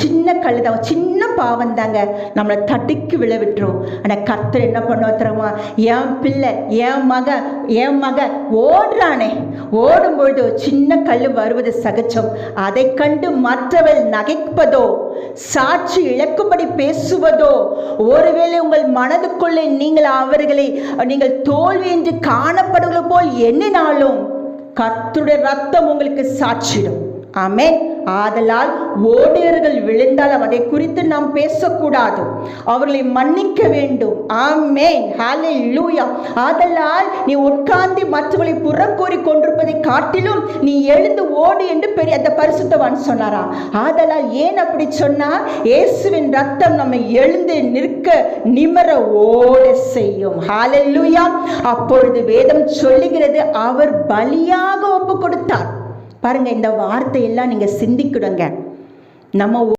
சின்ன கல் தான் சின்ன பாவம் தாங்க. நம்மளை தடுக்கி விழ விட்டுரும். ஆனால் கத்தர் என்ன பண்ணுவோம் தெரியுமா? என் பிள்ளை என் மக என் மக ஓடுறானே. ஓடும்பொழுது ஒரு சின்ன கல் வருவது சகஜம். அதை கண்டு மற்றவள் நகைப்பதோ சாட்சி இழக்கும்படி பேசுவதோ ஒருவேளை உங்கள் மனதுக்குள்ளே நீங்கள் அவர்களை நீங்கள் தோல்வி என்று காணப்படுவது போல் எண்ணினாலும் கத்துடைய ரத்தம் உங்களுக்கு சாட்சிடும் ஆமே ஆதலால் ஓடியர்கள் விழுந்தால் அதை குறித்து நாம் பேசக்கூடாது. அவர்களை மன்னிக்க வேண்டும். ஆமென். லூயா ஆதலால் நீ உட்கார்ந்து மற்றவர்களை புறம் கூறி கொண்டிருப்பதை காட்டிலும் நீ எழுந்து ஓடு என்று பெரிய அந்த பரிசுத்தவான் சொன்னாரா ஆதலால் ஏன் அப்படி சொன்னா இயேசுவின் ரத்தம் நம்மை எழுந்து நிற்க நிமர ஓட செய்யும். லூயா அப்பொழுது வேதம் சொல்லுகிறது அவர் பலியாக ஒப்பு கொடுத்தார். பாருங்க இந்த வார்த்தையெல்லாம் நீங்கள் சிந்திக்கிடுங்க. நம்ம